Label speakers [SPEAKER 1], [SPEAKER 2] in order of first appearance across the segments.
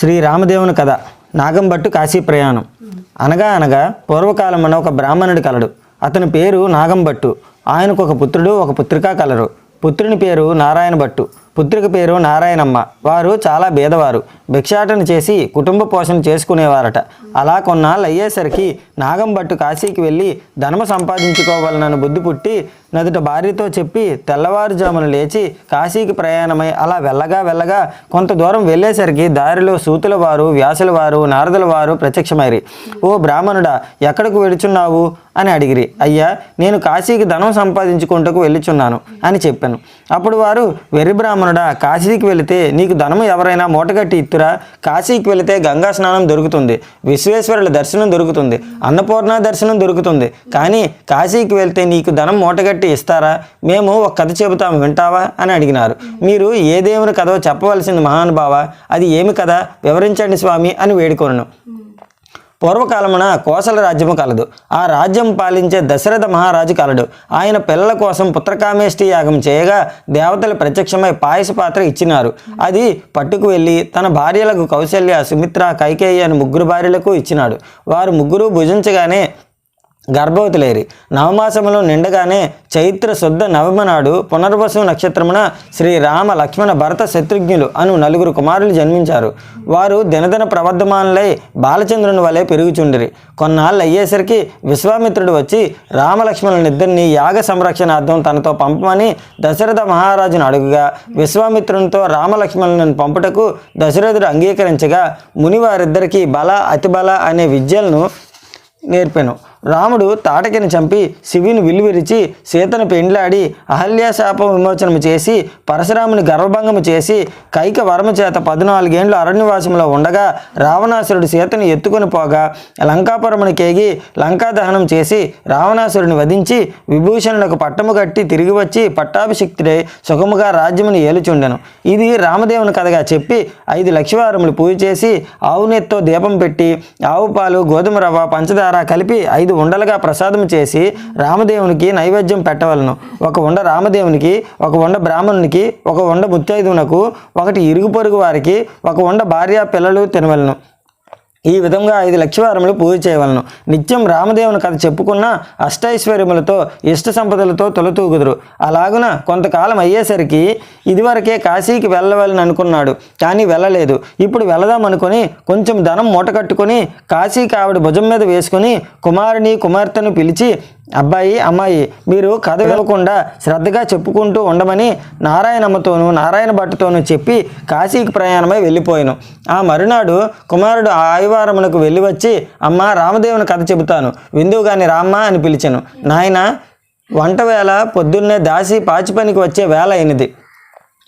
[SPEAKER 1] శ్రీ రామదేవుని కథ నాగంబట్టు కాశీ ప్రయాణం. అనగా అనగా పూర్వకాలమున ఒక బ్రాహ్మణుడు కలడు. అతని పేరు నాగంభట్టు ఆయనకు ఒక పుత్రుడు ఒక పుత్రిక కలరు. పుత్రుని పేరు నారాయణ భట్టు. పుత్రిక పేరు నారాయణమ్మ. వారు చాలా బీదవారు భిక్షాటన చేసి కుటుంబ పోషణ చేసుకునేవారట. అలా కొన్నాళ్ళు అయ్యేసరికి నాగంబట్టు కాశీకి వెళ్ళి ధనమ సంపాదించుకోవాలనని బుద్ధి పుట్టి నదుట భార్యతో చెప్పి తెల్లవారుజామున లేచి కాశీకి ప్రయాణమై అలా వెళ్ళగా వెళ్ళగా కొంత దూరం వెళ్ళేసరికి దారిలో సూతుల వారు వ్యాసుల వారు నారదుల వారు ప్రత్యక్షమైరి ఓ బ్రాహ్మణుడా ఎక్కడికి వెడుచున్నావు అని అడిగిరి. అయ్యా నేను కాశీకి ధనం సంపాదించుకుంటకు వెళ్ళుచున్నాను అని చెప్పాను. అప్పుడు వారు వెర్రి బ్రాహ్మణుడా కాశీకి వెళితే నీకు ధనం ఎవరైనా మూటగట్టి ఇత్తురా. కాశీకి వెళితే గంగా స్నానం దొరుకుతుంది. విశ్వేశ్వరుల దర్శనం దొరుకుతుంది. అన్నపూర్ణ దర్శనం దొరుకుతుంది. కానీ కాశీకి వెళ్తే నీకు ధనం మూటగట్టి ఇస్తారా? మేము ఒక కథ చెబుతాము వింటావా? అని అడిగినారు. మీరు ఏ దేవుని కథో చెప్పవలసింది మహానుభావ? అది ఏమి కథ? వివరించండి స్వామి అని వేడుకొనను. పూర్వకాలమున కోసల రాజ్యము కలదు. ఆ రాజ్యం పాలించే దశరథ మహారాజు కలడు. ఆయన పిల్లల కోసం పుత్రకామేష్టి యాగం చేయగా దేవతలు ప్రత్యక్షమై పాయస పాత్ర ఇచ్చినారు. అది పట్టుకు వెళ్ళి తన భార్యలకు కౌశల్య సుమిత్ర కైకేయి అని ముగ్గురు భార్యలకు ఇచ్చినాడు. వారు ముగ్గురు భుజించగానే గర్భవతులేరి. నవమాసములో నిండగానే చైత్ర శుద్ధ నవమ నాడు పునర్వసు నక్షత్రమున శ్రీ రామ లక్ష్మణ భరత శత్రుఘ్నులు అను నలుగురు కుమారులు జన్మించారు. వారు దినదిన ప్రవర్ధమానులై బాలచంద్రుని వలె పెరుగుచుండిరి. కొన్నాళ్ళు అయ్యేసరికి విశ్వామిత్రుడు వచ్చి రామలక్ష్మణునిద్దరిని యాగ సంరక్షణార్థం తనతో పంపమని దశరథ మహారాజును అడుగుగా విశ్వామిత్రునితో రామలక్ష్మణులను పంపుటకు దశరథుడు అంగీకరించగా ముని వారిద్దరికీ బల అతిబల అనే విద్యలను నేర్పాను. రాముడు తాటకిని చంపి శివుని విలువిరిచి సీతను పెండ్లాడి అహల్య శాప విమోచనము చేసి పరశురాముని గర్వభంగము చేసి కైక వరము చేత పద్నాలుగేండ్లు అరణ్యవాసంలో ఉండగా రావణాసురుడు సీతను ఎత్తుకొని పోగా లంకాపురముని కేగి లంకా దహనం చేసి రావణాసురుని వధించి విభూషణులకు పట్టము కట్టి తిరిగి వచ్చి పట్టాభిషిక్తుడై సుఖముగా రాజ్యమును ఏలుచుండెను. ఇది రామదేవుని కథగా చెప్పి ఐదు లక్షవారములు పూజ చేసి ఆవునెత్తో దీపం పెట్టి ఆవు పాలు గోధుమ రవ్వ పంచదార కలిపి ఐదు ఉండలుగా ప్రసాదం చేసి రామదేవునికి నైవేద్యం పెట్టవలను. ఒక ఉండ రామదేవునికి ఒక ఉండ బ్రాహ్మణునికి ఒక ఉండ ముత్తైదువునకు ఒకటి ఇరుగు పొరుగు వారికి ఒక ఉండ భార్య పిల్లలు తినవలను. ఈ విధంగా ఐదు లక్షవారములు పూజ చేయవలను. నిత్యం రామదేవుని కథ చెప్పుకున్న అష్టైశ్వర్యములతో ఇష్ట సంపదలతో తొలతూగుదురు. అలాగున కొంతకాలం అయ్యేసరికి ఇదివరకే కాశీకి వెళ్ళవాలని అనుకున్నాడు కానీ వెళ్ళలేదు. ఇప్పుడు వెళదాం కొంచెం ధనం మూట కట్టుకొని కాశీకి ఆవిడ భుజం మీద వేసుకొని కుమారుని కుమార్తెను పిలిచి అబ్బాయి అమ్మాయి మీరు కథ వెళ్ళకుండా శ్రద్ధగా చెప్పుకుంటూ ఉండమని నారాయణమ్మతోనూ నారాయణ భట్టుతోనూ చెప్పి కాశీకి ప్రయాణమై వెళ్ళిపోయాను. ఆ మరునాడు కుమారుడు ఆదివారమునకు వెళ్ళి వచ్చి అమ్మ రామదేవుని కథ చెబుతాను. విందువు గాని రామ్మా అని పిలిచాను. నాయన వంట వేళ పొద్దున్నే దాసి పాచి పనికి వచ్చే వేళ అయినది.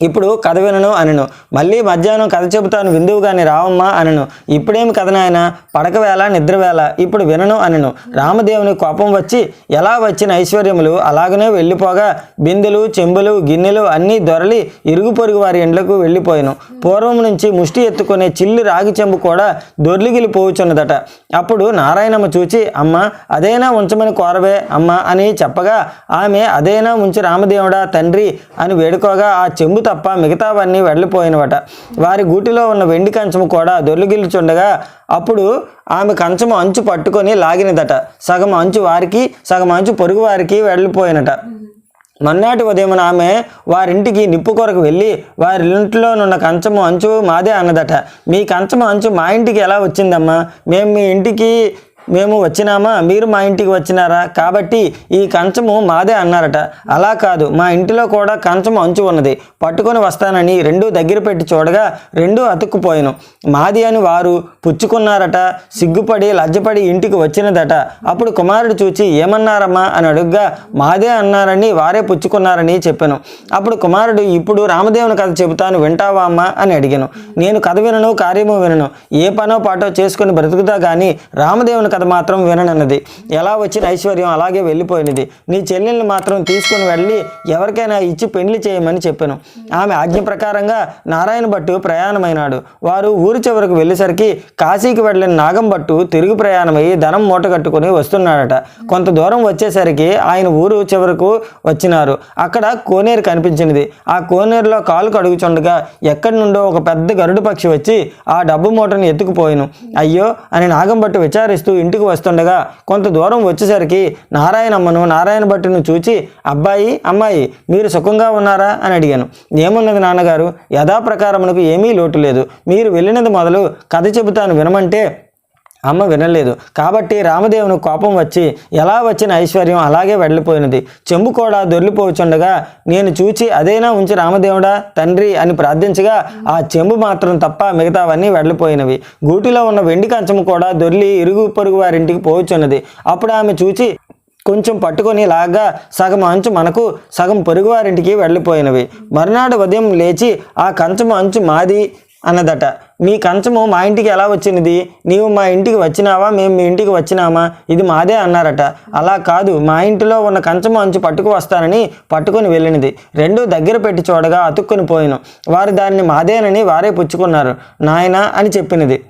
[SPEAKER 1] ఇప్పుడు కథ వినను అనను. మళ్ళీ మధ్యాహ్నం కథ చెబుతాను విందువు గాని రావమ్మా అనను. ఇప్పుడేమి కథ నాయన? పడక వేళ నిద్ర వేళ. ఇప్పుడు వినను అనను. రామదేవుని కోపం వచ్చి ఎలా వచ్చిన ఐశ్వర్యములు? అలాగనే వెళ్ళిపోగా బిందెలు చెంబులు గిన్నెలు అన్నీ దొరలి ఇరుగు పొరుగు వారి ఇండ్లకు వెళ్ళిపోయాను. పూర్వం నుంచి ముష్టి ఎత్తుకునే చిల్లి రాగి చెంబు కూడా దొర్లిగిలి పోవుచున్నదట. అప్పుడు నారాయణమ్మ చూచి అమ్మ అదేనా ఉంచమని కోరవే అమ్మ అని చెప్పగా ఆమె అదేనా ఉంచి రామదేవుడా తండ్రి అని వేడుకోగా ఆ చెంబు తప్ప మిగతావన్నీ వెళ్ళిపోయినవట వారి గూటిలో ఉన్న వెండి కంచము కూడా దొర్లుగిల్చుండగా అప్పుడు ఆమె కంచము అంచు పట్టుకొని లాగినదట. సగం అంచు వారికి సగం అంచు పొరుగు వారికి వెళ్ళిపోయినట మన్నాటి ఉదయం ఆమె వారింటికి నిప్పు కొరకు వెళ్ళి వారి ఇంట్లోనున్న కంచము అంచు మాదే అన్నదట. మీ కంచము అంచు మా ఇంటికి ఎలా వచ్చిందమ్మా? మేము మీ ఇంటికి మేము వచ్చినామా? మీరు మా ఇంటికి వచ్చినారా? కాబట్టి ఈ కంచము మాదే అన్నారట. అలా కాదు మా ఇంటిలో కూడా కంచము అంచు ఉన్నది. పట్టుకొని వస్తానని రెండు దగ్గర పెట్టి చూడగా రెండు అతుక్కుపోయాను. మాది అని వారు పుచ్చుకున్నారట సిగ్గుపడి లజ్జపడి ఇంటికి వచ్చినదట. అప్పుడు కుమారుడు చూచి ఏమన్నారమ్మా? అని అడుగ్గా మాదే అన్నారని వారే పుచ్చుకున్నారని చెప్పాను. అప్పుడు కుమారుడు ఇప్పుడు రామదేవుని కథ చెబుతాను వింటావా అమ్మా? అని అడిగాను. నేను కథ వినను కార్యము వినను. ఏ పనో పాటో చేసుకుని బ్రతుకుతా కానీ రామదేవుని కథ మాత్రం విననన్నది. ఎలా వచ్చిన ఐశ్వర్యం అలాగే వెళ్ళిపోయినది. నీ చెల్లెల్ని మాత్రం తీసుకుని వెళ్ళి ఎవరికైనా ఇచ్చి పెళ్ళి చేయమని చెప్పాను. ఆమె ఆజ్ఞ ప్రకారంగా నారాయణ భట్టు ప్రయాణమైనాడు. వారు ఊరి చివరకు వెళ్ళేసరికి కాశీకి వెళ్ళిన నాగం భట్టు తిరుగు ప్రయాణమై ధనం మూట కట్టుకుని వస్తున్నాడట. కొంత దూరం వచ్చేసరికి ఆయన ఊరు చివరకు వచ్చినారు. అక్కడ కోనేరు కనిపించినది. ఆ కోనేరులో కాలు కడుగుచుండగా ఎక్కడి నుండో ఒక పెద్ద గరుడు పక్షి వచ్చి ఆ డబ్బు మూటను ఎత్తుకుపోయాను. అయ్యో అని నాగంభట్టు విచారిస్తూ ఇంటికి వస్తుండగా కొంత దూరం వచ్చేసరికి నారాయణమ్మను నారాయణ భట్టును చూచి అబ్బాయి అమ్మాయి మీరు సుఖంగా ఉన్నారా? అని అడిగాను. ఏమున్నది నాన్నగారు? యథాప్రకారమునకు ఏమీ లోటు లేదు. మీరు వెళ్ళినది మొదలు కథ చెబుతాను వినమంటే అమ్మ వినలేదు. కాబట్టి రామదేవుని కోపం వచ్చి ఎలా వచ్చిన ఐశ్వర్యం? అలాగే వెళ్ళిపోయినది. చెంబు కూడా దొర్లిపోచుండగా నేను చూచి అదేనా ఉంచి రామదేవుడా తండ్రి అని ప్రార్థించగా ఆ చెంబు మాత్రం తప్ప మిగతావన్నీ వెళ్ళిపోయినవి. గూటిలో ఉన్న వెండి కంచము కూడా దొర్లి ఇరుగు పొరుగు వారింటికి పోవచ్చున్నది అప్పుడు ఆమె చూచి కొంచెం పట్టుకొని లాగా సగం అంచు మనకు సగం పొరుగువారింటికి వెళ్ళిపోయినవి. మరునాడు ఉదయం లేచి ఆ కంచము అంచు మాది అన్నదట. మీ కంచము మా ఇంటికి ఎలా వచ్చినది? నీవు మా ఇంటికి వచ్చినావా? మేము మీ ఇంటికి వచ్చినామా? ఇది మాదే అన్నారట. అలా కాదు. మా ఇంటిలో ఉన్న కంచము అంచు పట్టుకు వస్తానని పట్టుకొని వెళ్ళినది. రెండు దగ్గర పెట్టి చూడగా అతుక్కుని పోయిను. వారు దాన్ని మాదేనని వారే పుచ్చుకున్నారు. నాయనా అని చెప్పినది.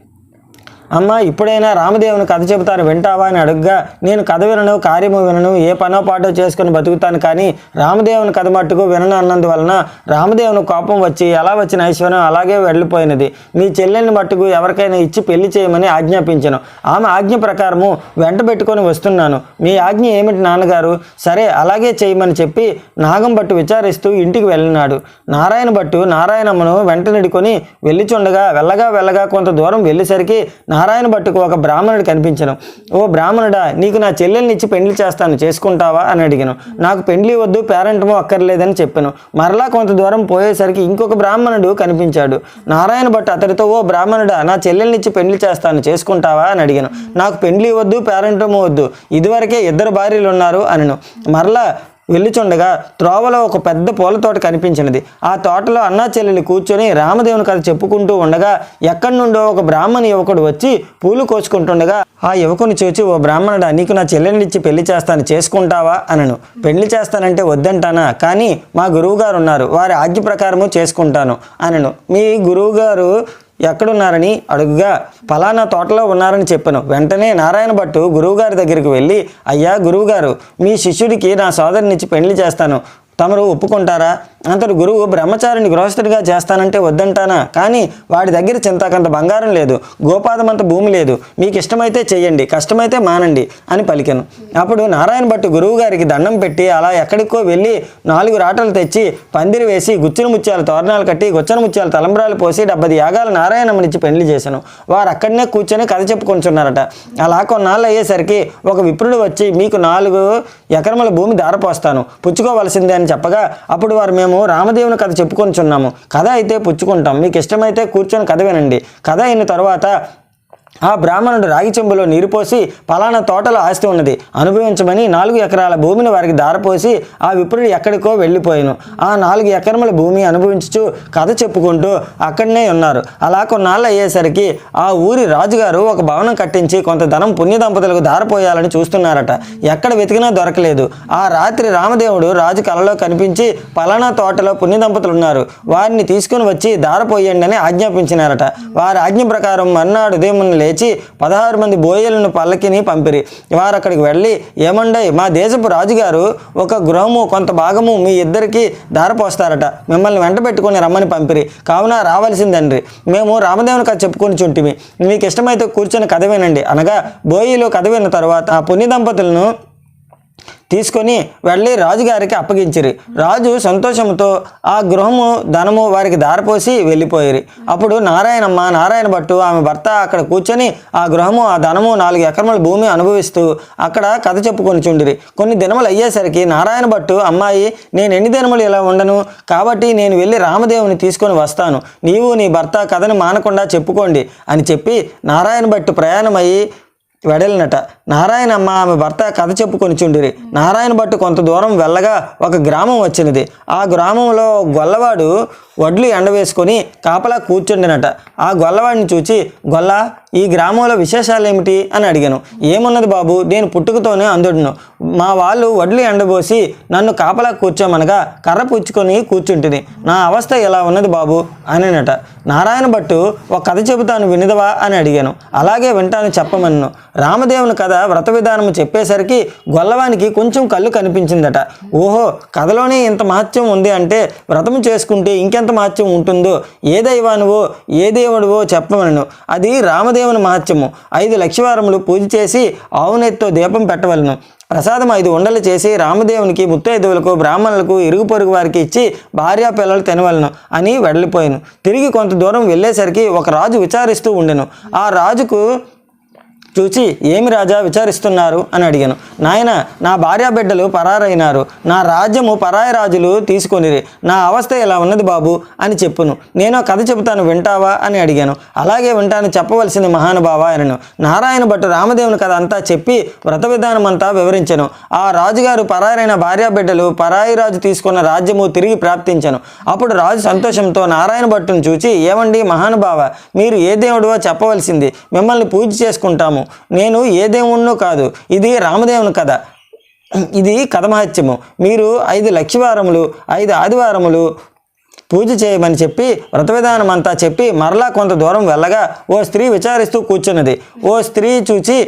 [SPEAKER 1] అమ్మ ఇప్పుడైనా రామదేవుని కథ చెబుతాను వింటావా అని అడుగ్గా నేను కథ వినను కార్యము వినను ఏ పనో పాటో చేసుకుని బతుకుతాను కానీ రామదేవుని కథ మట్టుకు వినను అన్నందువలన రామదేవుని కోపం వచ్చి ఎలా వచ్చిన ఐశ్వర్యం? అలాగే వెళ్ళిపోయినది. మీ చెల్లెల్ని మట్టుకు ఎవరికైనా ఇచ్చి పెళ్ళి చేయమని ఆజ్ఞాపించను. ఆమె ఆజ్ఞ ప్రకారము వెంట పెట్టుకొని వస్తున్నాను. మీ ఆజ్ఞ ఏమిటి నాన్నగారు? సరే అలాగే చేయమని చెప్పి నాగం భట్టు విచారిస్తూ ఇంటికి వెళ్ళినాడు. నారాయణ భట్టు నారాయణమ్మను వెంట నిడుకొని వెళ్ళిచుండగా వెళ్ళగా వెళ్ళగా కొంత దూరం వెళ్ళేసరికి నారాయణ భట్టుకు ఒక బ్రాహ్మణుడు కనిపించను. ఓ బ్రాహ్మణుడా నీకు నా చెల్లెల్ని ఇచ్చి పెండ్లి చేస్తాను చేసుకుంటావా? అని అడిగాను. నాకు పెండ్లి వద్దు పేరెంటమో అక్కర్లేదని చెప్పాను. మరలా కొంత దూరం పోయేసరికి ఇంకొక బ్రాహ్మణుడు కనిపించాడు. నారాయణ భట్టు అతడితో ఓ బ్రాహ్మణుడా నా చెల్లెల్ని ఇచ్చి పెండ్లి చేస్తాను చేసుకుంటావా? అని అడిగాను. నాకు పెండ్లి వద్దు పేరెంటమో వద్దు ఇదివరకే ఇద్దరు భార్యలు ఉన్నారు అనను. మరలా వెళ్ళుచుండగా త్రోవలో ఒక పెద్ద పూల తోట కనిపించినది. ఆ తోటలో అన్నా చెల్లెలు కూర్చొని రామదేవుని కథ చెప్పుకుంటూ ఉండగా ఎక్కడి నుండో ఒక బ్రాహ్మణ యువకుడు వచ్చి పూలు కోసుకుంటుండగా ఆ యువకుని చూచి ఓ బ్రాహ్మణుడా నీకు నా చెల్లెనిచ్చి పెళ్ళి చేస్తాను చేసుకుంటావా? అనను. పెళ్ళి చేస్తానంటే వద్దంటానా? కానీ మా గురువుగారు ఉన్నారు. వారి ఆజ్ఞ ప్రకారము చేసుకుంటాను. అనను. మీ గురువుగారు ఎక్కడున్నారని అడుగుగా ఫలానా తోటలో ఉన్నారని చెప్పాను. వెంటనే నారాయణ భట్టు గురువుగారి దగ్గరికి వెళ్ళి అయ్యా గురువుగారు మీ శిష్యుడికి నా సోదరునిచ్చి పెళ్ళి చేస్తాను. తమరు ఒప్పుకుంటారా? అంతటి గురువు బ్రహ్మచారిని గృహస్థుడిగా చేస్తానంటే వద్దంటానా? కానీ వాడి దగ్గర చింతకంత బంగారం లేదు గోపాదమంత భూమి లేదు. మీకు ఇష్టమైతే చేయండి కష్టమైతే మానండి అని పలికాను. అప్పుడు నారాయణ భట్టు గురువు గారికి దండం పెట్టి అలా ఎక్కడికో వెళ్ళి నాలుగు రాటలు తెచ్చి పందిరి వేసి గుచ్చిన ముత్యాల తోరణాలు కట్టి గుచ్చన ముత్యాల తలంబ్రాలు పోసి డెబ్బది యాగాలు నారాయణమ్మనిచ్చి పెళ్ళి చేశాను. వారు అక్కడనే కూర్చొని కథ చెప్పుకుంటున్నారట. అలా కొన్నాళ్ళు అయ్యేసరికి ఒక విప్రుడు వచ్చి మీకు నాలుగు ఎకరముల భూమి దారపోస్తాను. పుచ్చుకోవలసిందే అని చెప్పగా అప్పుడు వారు మేము రామదేవుని కథ చెప్పుకొనిచున్నాము. కథ అయితే పుచ్చుకుంటాం. మీకు ఇష్టమైతే కూర్చొని కథ వినండి. కథ అయిన తర్వాత ఆ బ్రాహ్మణుడు రాగి చెంబులో నీరు పోసి పలానా తోటలో ఆస్తి ఉన్నది. అనుభవించమని నాలుగు ఎకరాల భూమిని వారికి దారపోసి ఆ విప్రుడు ఎక్కడికో వెళ్ళిపోయాను. ఆ నాలుగు ఎకరముల భూమి అనుభవించుచు కథ చెప్పుకుంటూ అక్కడనే ఉన్నారు. అలా కొన్నాళ్ళు అయ్యేసరికి ఆ ఊరి రాజుగారు ఒక భవనం కట్టించి కొంత ధనం పుణ్య దంపతులకు దారపోయాలని చూస్తున్నారట. ఎక్కడ వెతికినా దొరకలేదు. ఆ రాత్రి రామదేవుడు రాజు కలలో కనిపించి పలానా తోటలో పుణ్య దంపతులు ఉన్నారు వారిని తీసుకుని వచ్చి దారపోయండి అని ఆజ్ఞాపించినారట. వారి ఆజ్ఞ ప్రకారం మర్నాడు ఉదయం లేచి పదహారు మంది బోయలను పల్లకిని పంపిరి. వారు అక్కడికి వెళ్ళి ఏమండై మా దేశపు రాజుగారు ఒక గృహము కొంత భాగము మీ ఇద్దరికి దారపోస్తారట మిమ్మల్ని వెంట పెట్టుకుని రమ్మని పంపిరి. కావున రావాల్సిందండ్రి. మేము రామదేవునికి చెప్పుకొని చుంటిమి. మీకు ఇష్టమైతే కూర్చొని కథ వినండి. అనగా బోయిలో కథ విన్న తర్వాత ఆ పుణ్య దంపతులను తీసుకొని వెళ్ళి రాజుగారికి అప్పగించిరి. రాజు సంతోషంతో ఆ గృహము ధనము వారికి దారపోసి వెళ్ళిపోయిరి. అప్పుడు నారాయణమ్మ నారాయణ భట్టు ఆమె భర్త అక్కడ కూర్చొని ఆ గృహము ఆ ధనము నాలుగు ఎకరముల భూమి అనుభవిస్తూ అక్కడ కథ చెప్పుకొని చుండిరి. కొన్ని దినములు అయ్యేసరికి నారాయణ భట్టు అమ్మాయి నేను ఎన్ని దినములు ఇలా ఉండను? కాబట్టి నేను వెళ్ళి రామదేవుని తీసుకొని వస్తాను. నీవు నీ భర్త కథని మానకుండా చెప్పుకోండి అని చెప్పి నారాయణ భట్టు ప్రయాణమయ్యి వెడలినట. నారాయణమ్మ ఆమె భర్త కథ చెప్పుకొని చుండిరి. నారాయణ భట్టు కొంత దూరం వెళ్ళగా ఒక గ్రామం వచ్చినది. ఆ గ్రామంలో గొల్లవాడు వడ్లు ఎండవేసుకొని కాపలా కూర్చుండినట. ఆ గొల్లవాడిని చూచి గొల్ల ఈ గ్రామంలో విశేషాలు ఏమిటి అని అడిగాను. ఏమున్నది బాబు నేను పుట్టుకతోనే అందుడును. మా వాళ్ళు వడ్లు ఎండబోసి నన్ను కాపలా కూర్చోమనగా కర్ర పుచ్చుకొని కూర్చుంటుంది నా అవస్థ ఎలా ఉన్నది బాబు? అనినట. నారాయణ భట్టు ఒక కథ చెబుతాను వినదవా? అని అడిగాను. అలాగే వింటాను చెప్పమన్ను. రామదేవుని కథ వ్రత విధానము చెప్పేసరికి గొల్లవానికి కొంచెం కళ్ళు కనిపించిందట. ఓహో కథలోనే ఇంత మహత్యం ఉంది అంటే వ్రతము చేసుకుంటే ఇంకెంత మహత్యం ఉంటుందో ఏ దైవానువో ఏ దేవుడువో చెప్పవలను అది రామదేవుని మహత్యము. ఐదు లక్షవారములు పూజ చేసి ఆవునెత్తో దీపం పెట్టవలను. ప్రసాదం ఐదు ఉండలు చేసి రామదేవునికి ముత్తైదువులకు బ్రాహ్మణులకు ఇరుగు పొరుగు వారికి ఇచ్చి భార్యా పిల్లలు తినవలను అని వెళ్ళిపోయాను తిరిగి కొంత దూరం వెళ్ళేసరికి ఒక రాజు విచారిస్తూ ఉండెను. ఆ రాజుకు చూచి ఏమి రాజా విచారిస్తున్నారు అని అడిగాను. నాయన నా భార్యా బిడ్డలు పరారైనారు. నా రాజ్యము పరాయి రాజులు తీసుకొనిరి. నా అవస్థ ఇలా ఉన్నది బాబు? అని చెప్పును. నేను కథ చెబుతాను వింటావా? అని అడిగాను. అలాగే వింటాను చెప్పవలసింది మహానుభావ అనను. నారాయణ భట్టు రామదేవుని కథ అంతా చెప్పి వ్రత విధానం అంతా వివరించను. ఆ రాజుగారు పరారైన భార్యా బిడ్డలు పరాయి రాజు తీసుకున్న రాజ్యము తిరిగి ప్రాప్తించను. అప్పుడు రాజు సంతోషంతో నారాయణ భట్టును చూచి ఏమండి మహానుభావ మీరు ఏ దేవుడివో చెప్పవలసింది. మిమ్మల్ని పూజ చేసుకుంటాము. నేను ఏ దేవుణ్ణో కాదు ఇది రామదేవుని కథ. ఇది కథ మహత్యము మీరు ఐదు లక్షవారములు ఐదు ఆదివారములు పూజ చేయమని చెప్పి వ్రత విధానం అంతా చెప్పి మరలా కొంత దూరం వెళ్ళగా ఓ స్త్రీ విచారిస్తూ కూర్చున్నది. ఓ స్త్రీ చూచి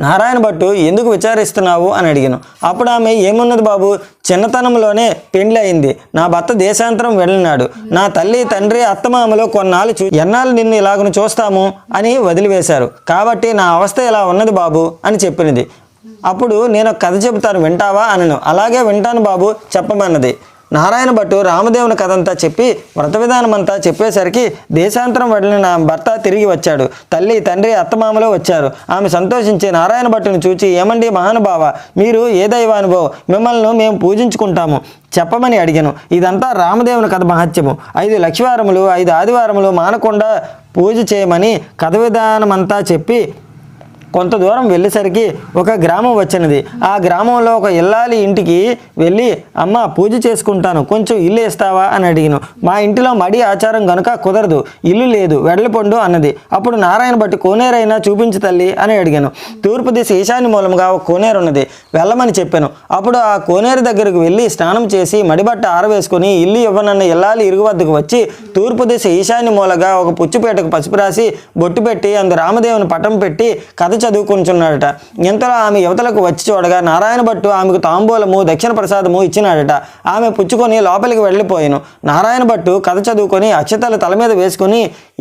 [SPEAKER 1] నారాయణ భట్టు ఎందుకు విచారిస్తున్నావు అని అడిగాను. అప్పుడు ఆమె ఏమున్నది బాబు? చిన్నతనంలోనే పెండ్లి అయింది. నా భర్త దేశాంతరం వెళ్ళినాడు. నా తల్లి తండ్రి అత్తమామలో కొన్నాళ్ళు చూ ఎన్నాళ్ళు నిన్ను ఇలాగను చూస్తాము? అని వదిలివేశారు. కాబట్టి నా అవస్థ ఇలా ఉన్నది బాబు? అని చెప్పినది. అప్పుడు నేను కథ చెబుతాను. వింటావా? అనను. అలాగే వింటాను బాబు. చెప్పమన్నది. నారాయణ భట్టు రామదేవుని కథ అంతా చెప్పి వ్రత విధానం అంతా చెప్పేసరికి దేశాంతరం వెళ్ళిన భర్త తిరిగి వచ్చాడు. తల్లి తండ్రి అత్తమామలో వచ్చారు. ఆమె సంతోషించి నారాయణ భట్టుని చూచి ఏమండి మహానుభావ మీరు ఏ దైవానుభవ? మిమ్మల్ని మేము పూజించుకుంటాము. చెప్పమని అడిగాను. ఇదంతా రామదేవుని కథ మహత్యము. ఐదు లక్షవారములు ఐదు ఆదివారములు మానకుండా పూజ చేయమని కథ విధానం అంతా చెప్పి కొంత దూరం వెళ్ళేసరికి ఒక గ్రామం వచ్చినది. ఆ గ్రామంలో ఒక ఇల్లాలి ఇంటికి వెళ్ళి అమ్మ పూజ చేసుకుంటాను కొంచెం ఇల్లు ఇస్తావా అని అడిగాను. మా ఇంటిలో మడి ఆచారం కనుక కుదరదు ఇల్లు లేదు వెడలపండు అన్నది. అప్పుడు నారాయణ బట్టి కోనేరైనా చూపించు తల్లి అని అడిగాను. తూర్పు దిశ ఈశాన్య మూలంగా ఒక కోనేరు ఉన్నది. వెళ్ళమని చెప్పాను. అప్పుడు ఆ కోనేరు దగ్గరకు వెళ్ళి స్నానం చేసి మడిబట్ట ఆరవేసుకొని ఇల్లు ఇవ్వనన్న ఇల్లాలి ఇరుగు వద్దకు వచ్చి తూర్పు దిశ ఈశాన్య మూలగా ఒక పుచ్చిపేటకు పసుపు రాసి బొట్టు పెట్టి అందు రామదేవుని పటం పెట్టి కథ చదువుకుంటున్నాడట ఇంతలో ఆమె యువతలకు వచ్చి చూడగా నారాయణ భట్టు ఆమెకు తాంబూలము దక్షిణ ప్రసాదము ఇచ్చినాడట. ఆమె పుచ్చుకొని లోపలికి వెళ్ళిపోయాను. నారాయణ భట్టు కథ చదువుకొని అక్షతలు తల మీద వేసుకొని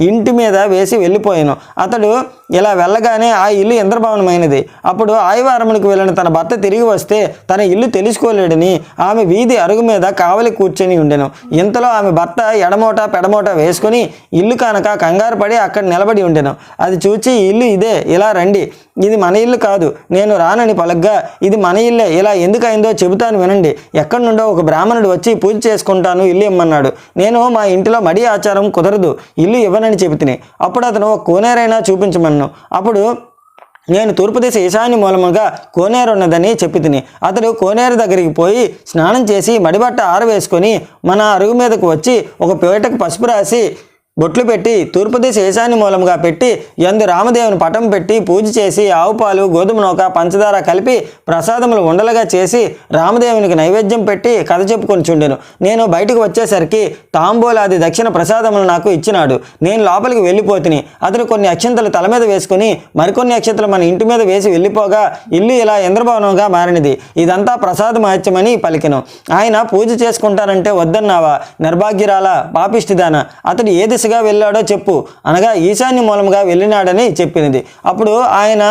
[SPEAKER 1] ఇంటి మీద వేసి వెళ్ళిపోయాను. అతడు ఇలా వెళ్ళగానే ఆ ఇల్లు ఇంద్రభవనమైనది. అప్పుడు ఆదివారమునికి వెళ్ళిన తన భర్త తిరిగి వస్తే తన ఇల్లు తెలుసుకోలేడని ఆమె వీధి అరుగు మీద కావలి కూర్చొని ఉండెను. ఇంతలో ఆమె భర్త ఎడమోట పెడమోట వేసుకొని ఇల్లు కనుక కంగారు పడి అక్కడ నిలబడి ఉండెను. అది చూచి ఇల్లు ఇదే ఇలా రండి. ఇది మన ఇల్లు కాదు. నేను రానని పలగ్గా ఇది మన ఇల్లే. ఇలా ఎందుకు అయిందో చెబుతాను వినండి. ఎక్కడి నుండో ఒక బ్రాహ్మణుడు వచ్చి పూజ చేసుకుంటాను ఇల్లు ఇమ్మన్నాడు. నేను మా ఇంటిలో మడి ఆచారం కుదరదు. ఇల్లు ఇవ్వనని చెబుతుని. అప్పుడు అతను ఒక కోనేరైనా చూపించమన్నాను అప్పుడు నేను తూర్పు దిశ ఈశాన్య మూలముగా కోనేరు ఉన్నదని చెప్పి తిని అతడు కోనేరు దగ్గరికి పోయి స్నానం చేసి మడిబట్ట ఆరవేసుకొని మన అరుగు మీదకు వచ్చి ఒక పేటకు పసుపు రాసి బొట్లు పెట్టి తూర్పు దిశ ఈశాన్య మూలంగా పెట్టి ఎందు రామదేవుని పటం పెట్టి పూజ చేసి ఆవు పాలు గోధుమ నూక పంచదార కలిపి ప్రసాదములు ఉండలుగా చేసి రామదేవునికి నైవేద్యం పెట్టి కథ చెప్పుకొని చుండెను. నేను బయటకు వచ్చేసరికి తాంబూలాది దక్షిణ ప్రసాదములు నాకు ఇచ్చినాడు. నేను లోపలికి వెళ్ళిపోతుని అతను కొన్ని అక్షంతలు తల మీద వేసుకుని మరికొన్ని అక్షంతలు మన ఇంటి మీద వేసి వెళ్ళిపోగా ఇల్లు ఇలా ఇంద్రభవనంగా మారినది. ఇదంతా ప్రసాద మహత్యమని పలికెను. ఆయన పూజ చేసుకుంటానంటే వద్దన్నావా? నిర్భాగ్యురాల పాపిష్టిదాన? అతడు ఏ దిశగా వెళ్ళాడో చెప్పు అనగా ఈశాన్య మూలంగా వెళ్ళినాడని చెప్పినది అప్పుడు ఆయన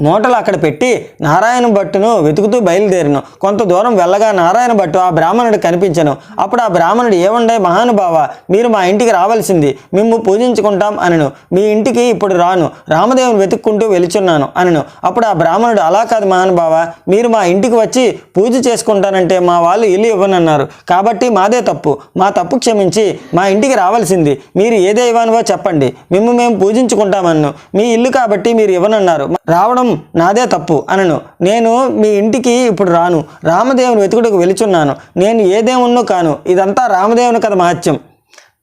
[SPEAKER 1] మూటలు అక్కడ పెట్టి నారాయణ భట్టును వెతుకుతూ బయలుదేరిను. కొంత దూరం వెళ్ళగా నారాయణ భట్టు ఆ బ్రాహ్మణుడు కనిపించను. అప్పుడు ఆ బ్రాహ్మణుడు ఏముండే మహానుభావ మీరు మా ఇంటికి రావాల్సింది మేము పూజించుకుంటాం అనను. మీ ఇంటికి ఇప్పుడు రాను రామదేవుని వెతుక్కుంటూ వెలుచున్నాను అనను. అప్పుడు ఆ బ్రాహ్మణుడు అలా కాదు మహానుభావ మీరు మా ఇంటికి వచ్చి పూజ చేసుకుంటానంటే మా వాళ్ళు ఇల్లు ఇవ్వనన్నారు. కాబట్టి మాదే తప్పు. మా తప్పు క్షమించి మా ఇంటికి రావాల్సింది. మీరు ఏ దైవానివో చెప్పండి. మేము మేము పూజించుకుంటామన్ను. మీ ఇల్లు కాబట్టి మీరు ఇవ్వనన్నారు. రావడం చెప్పడం నాదే తప్పు అనను. నేను మీ ఇంటికి ఇప్పుడు రాను. రామదేవుని వెతుకుటకు వెలుచున్నాను. నేను ఏ ఏదేమున్నో కాను. ఇదంతా రామదేవుని కథ మహత్యం.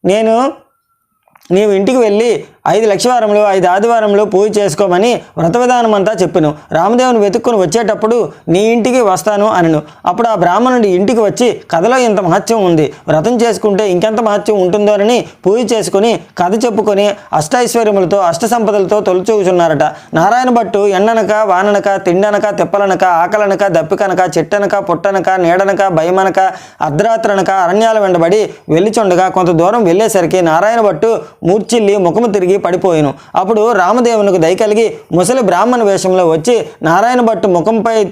[SPEAKER 1] నేను నీవు ఇంటికి వెళ్ళి ఐదు లక్షవారంలో ఐదు ఆదివారంలో పూజ చేసుకోమని వ్రత విధానం అంతా చెప్పాను. రామదేవుని వెతుక్కుని వచ్చేటప్పుడు నీ ఇంటికి వస్తాను అనను. అప్పుడు ఆ బ్రాహ్మణుడి ఇంటికి వచ్చి కథలో ఇంత మహత్యం ఉంది. వ్రతం చేసుకుంటే ఇంకెంత మహత్యం ఉంటుందోనని పూజ చేసుకుని కథ చెప్పుకొని అష్టైశ్వర్యములతో అష్ట సంపదలతో తొలచూచున్నారట. నారాయణ భట్టు ఎండనక వాననక తిండనక తిప్పలనక ఆకలనక దప్పికనక చెట్టనక పుట్టనక నీడనక భయమనక అర్ధరాత్రనక అరణ్యాల వెంటబడి వెళ్ళిచుండగా కొంత దూరం వెళ్ళేసరికి నారాయణ భట్టు మూర్చిల్లి ముఖము తిరిగి పడిపోయాను. అప్పుడు రామదేవునికి దయ కలిగి ముసలి బ్రాహ్మణ వేషంలో వచ్చి నారాయణ భట్టు ముఖంపై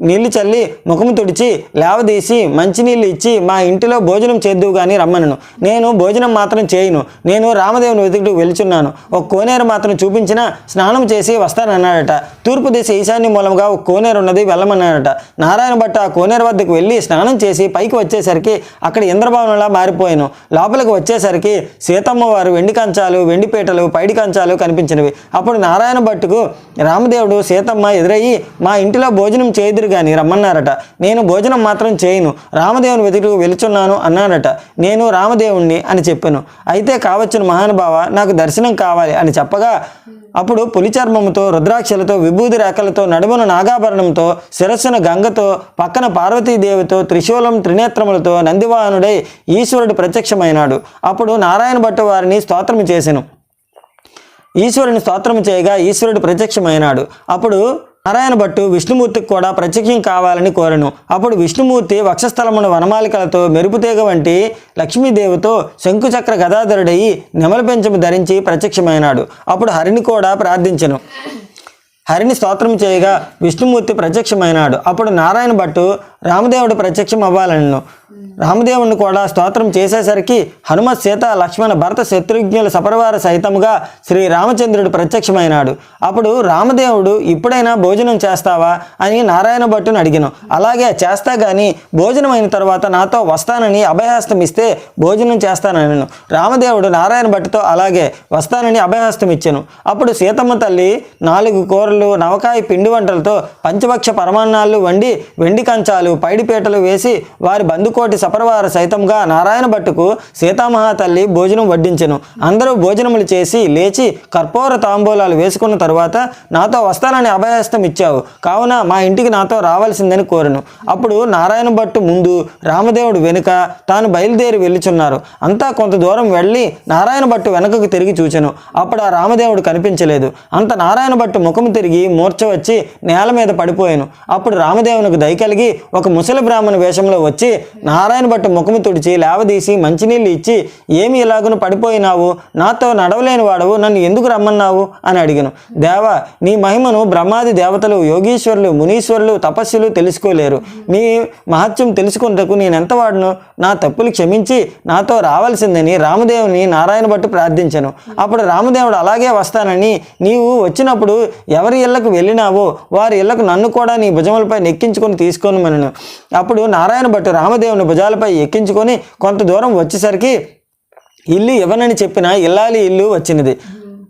[SPEAKER 1] నీళ్ళు చల్లి ముఖము తుడిచి లేవదీసి మంచినీళ్ళు ఇచ్చి మా ఇంటిలో భోజనం చేద్దువు కానీ రమ్మనను. నేను భోజనం మాత్రం చేయను. నేను రామదేవుని వెతుకుటకు వెళ్చున్నాను ఒక కోనేరు మాత్రం చూపించిన స్నానం చేసి వస్తానన్నాడట. తూర్పు దిశ ఈశాన్య మూలంగా ఒక కోనేరు ఉన్నది వెళ్ళమన్నాడట. నారాయణ భట్ట ఆ కోనేరు వద్దకు వెళ్ళి స్నానం చేసి పైకి వచ్చేసరికి అక్కడ ఇంద్రభవనంలా మారిపోయాను. లోపలికి వచ్చేసరికి సీతమ్మ వారు వెండి కంచాలు వెండి పీటలు పైడి కంచాలు కనిపించినవి. అప్పుడు నారాయణ భట్టుకు రామదేవుడు సీతమ్మ ఎదురయ్యి మా ఇంటిలో భోజనం చేయదురు కానీ రమ్మన్నారట. నేను భోజనం మాత్రం చేయను. రామదేవుని వెతుకు వెలుచున్నాను అన్నానట నేను రామదేవుణ్ణి అని చెప్పాను. అయితే కావచ్చును మహానుభావ నాకు దర్శనం కావాలి అని చెప్పగా అప్పుడు పులిచర్మముతో రుద్రాక్షలతో విభూది రేఖలతో నడుమున నాగాభరణంతో శిరస్సున గంగతో పక్కన పార్వతీదేవితో త్రిశూలం త్రినేత్రములతో నందివాహనుడై ఈశ్వరుడు ప్రత్యక్షమైనాడు. అప్పుడు నారాయణ భట్టు వారిని స్తోత్రము చేసెను. ఈశ్వరుని స్తోత్రము చేయగా ఈశ్వరుడు ప్రత్యక్షమైనాడు. అప్పుడు నారాయణ భట్టు విష్ణుమూర్తికి కూడా ప్రత్యక్షం కావాలని కోరను. అప్పుడు విష్ణుమూర్తి వక్షస్థలమున వనమాలికలతో మెరుపుతీగ వంటి లక్ష్మీదేవితో శంకుచక్ర గదాధరుడయి నెమల పెంచము ధరించి ప్రత్యక్షమైనాడు. అప్పుడు హరిని కూడా ప్రార్థించెను. హరిని స్తోత్రం చేయగా విష్ణుమూర్తి ప్రత్యక్షమైనాడు. అప్పుడు నారాయణ భట్టు రామదేవుడు ప్రత్యక్షం అవ్వాలను రామదేవుని కూడా స్తోత్రం చేసేసరికి హనుమత్ సీత లక్ష్మణ భరత శత్రుఘ్నుల సపరివార సహితముగా శ్రీ రామచంద్రుడు ప్రత్యక్షమైనాడు. అప్పుడు రామదేవుడు ఇప్పుడైనా భోజనం చేస్తావా? అని నారాయణ భట్టుని అడిగిను. అలాగే చేస్తా కానీ భోజనం అయిన తర్వాత నాతో వస్తానని అభయహస్తం ఇస్తే భోజనం చేస్తానను రామదేవుడు నారాయణ భట్టుతో అలాగే వస్తానని అభయహస్తం ఇచ్చాను అప్పుడు సీతమ్మ తల్లి నాలుగు కూరలు నవకాయ పిండి వంటలతో పంచభక్ష పరమాన్నాలు వండి వెండి కంచాలు పైడిపీటలు వేసి వారి బంధుకోటి సపరవార సైతంగా నారాయణ భట్టుకు సీతామహాతల్లి భోజనం వడ్డించెను. అందరూ భోజనములు చేసి లేచి కర్పూర తాంబూలాలు వేసుకున్న తరువాత నాతో వస్తానని అభయహస్తం ఇచ్చావు. కావున మా ఇంటికి నాతో రావాల్సిందని కోరను. అప్పుడు నారాయణ భట్టు ముందు రామదేవుడు వెనుక తాను బయలుదేరి వెళ్ళుచున్నారు. అంతా కొంత దూరం వెళ్ళి నారాయణ భట్టు వెనకకు తిరిగి చూచెను. అప్పుడు ఆ రామదేవుడు కనిపించలేదు. అంత నారాయణ భట్టు ముఖం తిరిగి మూర్ఛ వచ్చి నేల మీద పడిపోయాను. అప్పుడు రామదేవునికి దయ కలిగి ఒక ముసలి బ్రాహ్మణ వేషంలో వచ్చి నారాయణ భట్టు ముఖము తుడిచి లేవదీసి మంచినీళ్ళు ఇచ్చి ఏమి ఇలాగున పడిపోయినావు? నాతో నడవలేని వాడవు నన్ను ఎందుకు రమ్మన్నావు? అని అడిగాను. దేవా నీ మహిమను బ్రహ్మాది దేవతలు యోగీశ్వరులు మునీశ్వరులు తపస్సులు తెలుసుకోలేరు. మీ మహత్యం తెలుసుకున్నటకు నేను ఎంత వాడును? నా తప్పులు క్షమించి నాతో రావాల్సిందని రామదేవుని నారాయణ భట్టు ప్రార్థించాను. అప్పుడు రామదేవుడు అలాగే వస్తానని నీవు వచ్చినప్పుడు ఎవరి ఇళ్ళకు వెళ్ళినావో వారి ఇళ్ళకు నన్ను కూడా నీ భుజములపై నెక్కించుకొని తీసుకొని మనను. అప్పుడు నారాయణ భట్టు రామదేవుని భుజాలపై ఎక్కించుకొని కొంత దూరం వచ్చేసరికి ఇల్లు ఇవ్వనని చెప్పిన ఇల్లాలి ఇల్లు వచ్చినది.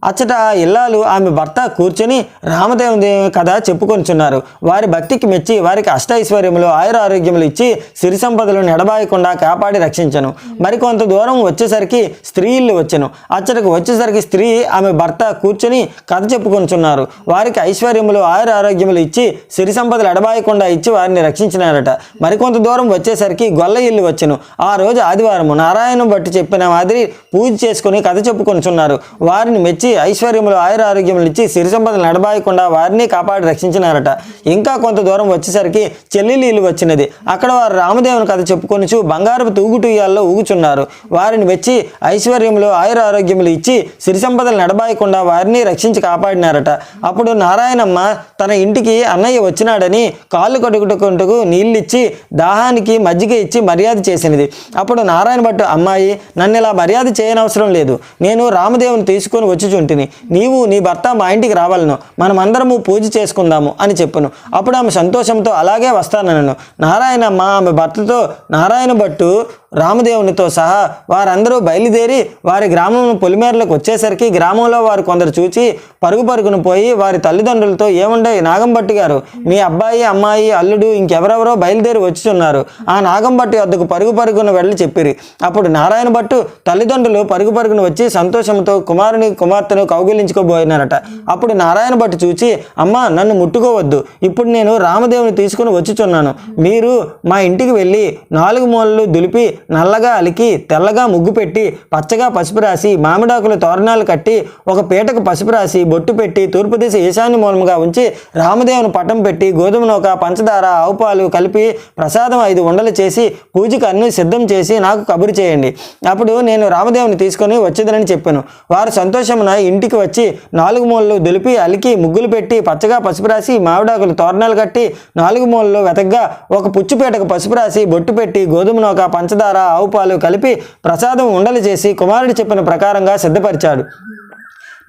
[SPEAKER 1] అచ్చట ఇల్లాలు ఆమె భర్త కూర్చొని రామదేవుని కథ చెప్పుకొనిచున్నారు. వారి భక్తికి మెచ్చి వారికి అష్టైశ్వర్యములు ఆయుర ఆరోగ్యములు ఇచ్చి సిరి సంపదలను ఎడబాయకుండా కాపాడి రక్షించను. మరికొంత దూరం వచ్చేసరికి స్త్రీ ఇల్లు వచ్చెను. అచ్చటకు వచ్చేసరికి స్త్రీ ఆమె భర్త కూర్చొని కథ చెప్పుకొనిచున్నారు. వారికి ఐశ్వర్యములు ఆయుర ఆరోగ్యములు ఇచ్చి సిరి సంపదలు ఎడబాయకుండా ఇచ్చి వారిని రక్షించినారట. మరికొంత దూరం వచ్చేసరికి గొల్ల ఇల్లు వచ్చెను. ఆ రోజు ఆదివారము నారాయణం బట్టి చెప్పిన మాదిరి పూజ చేసుకుని కథ చెప్పుకొనిచున్నారు. వారిని మెచ్చి ఐశ్వర్యములు ఆయుర ఆరోగ్యములు ఇచ్చి సిరి సంపదలు నడబాయకుండా వారిని కాపాడి రక్షించినారట. ఇంకా కొంత దూరం వచ్చేసరికి చెల్లెలి వచ్చినది. అక్కడ వారు రామదేవుని కథ చెప్పుకొనిచు బంగారపు తూగుటూయాల్లో ఊగుచున్నారు. వారిని వచ్చి ఐశ్వర్యములు ఆయుర ఆరోగ్యములు ఇచ్చి సిరి సంపదలు నడబాయకుండా వారిని రక్షించి కాపాడినారట. అప్పుడు నారాయణమ్మ తన ఇంటికి అన్నయ్య వచ్చినాడని కాళ్ళు కడుగుటకుంటకు నీళ్ళిచ్చి దాహానికి మజ్జిగ ఇచ్చి మర్యాద చేసినది. అప్పుడు నారాయణ భట్టు అమ్మాయి నన్ను ఇలా మర్యాద చేయనవసరం లేదు. నేను రామదేవుని తీసుకొని వచ్చి చుంటిని నీవు నీ భర్త మా ఇంటికి రావాలను. మనమందరము పూజ చేసుకుందాము అని చెప్పును. అప్పుడు ఆమె సంతోషంతో అలాగే వస్తానను నారాయణమ్మ ఆమె భర్తతో నారాయణ భట్టు రామదేవునితో సహా వారందరూ బయలుదేరి వారి గ్రామం పొలిమేరలకు వచ్చేసరికి గ్రామంలో వారు కొందరు చూచి పరుగు పరుగును పోయి వారి తల్లిదండ్రులతో ఏముండే నాగంభట్టి గారు మీ అబ్బాయి అమ్మాయి అల్లుడు ఇంకెవరెవరో బయలుదేరి వచ్చుచున్నారు. ఆ నాగంభట్టి వద్దకు పరుగు పరుగున వెళ్ళి చెప్పిరి. అప్పుడు నారాయణ భట్టు తల్లిదండ్రులు పరుగు పరుగున వచ్చి సంతోషంతో కుమారుని కుమార్తెను కౌగిలించుకోబోయినారట. అప్పుడు నారాయణ భట్టు చూచి అమ్మ నన్ను ముట్టుకోవద్దు. ఇప్పుడు నేను రామదేవుని తీసుకుని వచ్చుచున్నాను. మీరు మా ఇంటికి వెళ్ళి నాలుగు మూలలు దులిపి నల్లగా అలికి తెల్లగా ముగ్గు పెట్టి పచ్చగా పసుపు రాసి మామిడాకుల తోరణాలు కట్టి ఒక పీటకు పసుపు రాసి బొట్టు పెట్టి తూర్పు దిశ ఈశాన్య మూలముగా ఉంచి రామదేవుని పటం పెట్టి గోధుమ నూక పంచదార ఆవుపాలు కలిపి ప్రసాదం ఐదు ఉండలు చేసి పూజకు అన్ని సిద్ధం చేసి నాకు కబురు చేయండి. అప్పుడు నేను రామదేవుని తీసుకొని వచ్చేదనని చెప్పాను. వారు సంతోషమున ఇంటికి వచ్చి నాలుగు మూలలు దులిపి అలికి ముగ్గులు పెట్టి పచ్చగా పసుపు రాసి మామిడాకులు తోరణాలు కట్టి నాలుగు మూలలు వెతగ్గా ఒక పుచ్చుపేటకు పసుపు రాసి బొట్టు పెట్టి గోధుమ నూక పంచదార ఆవు పాలు కలిపి ప్రసాదం ఉండలు చేసి కుమారుడు చెప్పిన ప్రకారంగా సిద్ధపరిచాడు.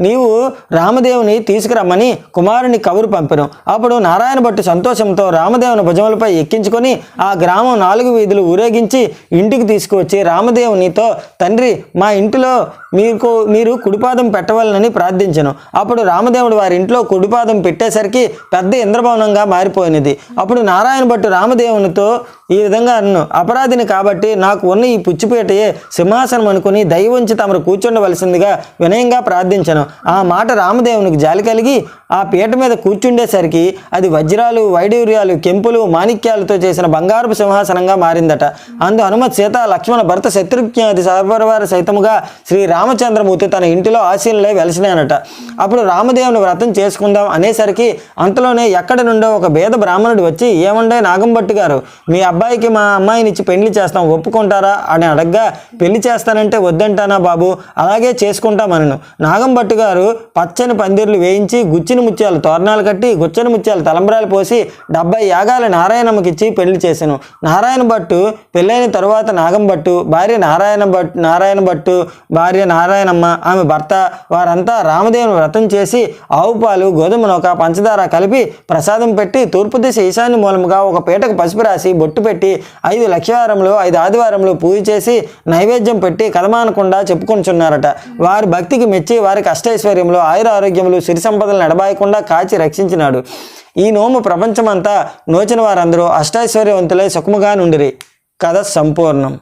[SPEAKER 1] నీవు రామదేవుని తీసుకురమ్మని కుమారుని కబురు పంపెను. అప్పుడు నారాయణ భట్టు సంతోషంతో రామదేవుని భుజములపై ఎక్కించుకొని ఆ గ్రామం నాలుగు వీధులు ఊరేగించి ఇంటికి తీసుకువచ్చి రామదేవునితో తండ్రి మా ఇంటిలో మీకు మీరు కుడిపాదం పెట్టవాలని ప్రార్థించను. అప్పుడు రామదేవుడు వారి ఇంట్లో కుడిపాదం పెట్టేసరికి పెద్ద ఇంద్రభవనంగా మారిపోయినది. అప్పుడు నారాయణ భట్టు రామదేవునితో ఈ విధంగా అన్ను అపరాధిని కాబట్టి నాకు ఉన్న ఈ పుచ్చిపేటయే సింహాసనం అనుకుని దైవంచి తమరు కూర్చుండవలసిందిగా వినయంగా ప్రార్థించను. ఆ మాట రామదేవునికి జాలి కలిగి ఆ పీట మీద కూర్చుండేసరికి అది వజ్రాలు వైడూర్యాలు కెంపులు మాణిక్యాలతో చేసిన బంగారపు సింహాసనంగా మారిందట. అందు హనుమత్ సీత లక్ష్మణ భర్త శత్రుఘ్నాది సహపరివార సైతముగా శ్రీ రామచంద్రమూర్తి తన ఇంటిలో ఆశీనులే వెలిసినానట అప్పుడు రామదేవుని వ్రతం చేసుకుందాం అనేసరికి అంతలోనే ఎక్కడి నుండో ఒక భేద బ్రాహ్మణుడు వచ్చి ఏమండే నాగంభట్టు గారు మీ అబ్బాయికి మా అమ్మాయిని ఇచ్చి పెళ్ళి చేస్తాం ఒప్పుకుంటారా? అని అడగ్గా పెళ్ళి చేస్తానంటే వద్దంటానా బాబు అలాగే చేసుకుంటామనను నాగంభట్టు గారు పచ్చని పందిర్లు వేయించి గుచ్చిన ముత్యాలు తోరణాలు కట్టి గుచ్చని ముత్యాలు తలంబ్రాలు పోసి డెబ్బై యాగాలు నారాయణమ్మకిచ్చి పెళ్ళి చేశాను. నారాయణ భట్టు పెళ్ళైన తరువాత నాగం భట్టు భార్య నారాయణ భట్ నారాయణ భట్టు భార్య నారాయణమ్మ ఆమె భర్త వారంతా రామదేవుని వ్రతం చేసి ఆవు పాలు గోధుమ నూక పంచదార కలిపి ప్రసాదం పెట్టి తూర్పు దిశ ఈశాన్య మూలముగా ఒక పీటకు పసుపు రాసి బొట్టు పెట్టి ఐదు లక్షవారంలో ఐదు ఆదివారంలో పూజ చేసి నైవేద్యం పెట్టి కదమానకుండా చెప్పుకుంటున్నారట వారి భక్తికి మెచ్చి వారికి అష్టైశ్వర్యంలో ఆయుర ఆరోగ్యములు సిరి సంపదలను ఎడబాయకుండా కాచి రక్షించినాడు. ఈ నోము ప్రపంచమంతా నోచిన వారందరూ అష్టైశ్వర్యవంతులై సుఖముగా నుండిరి. కథ సంపూర్ణం.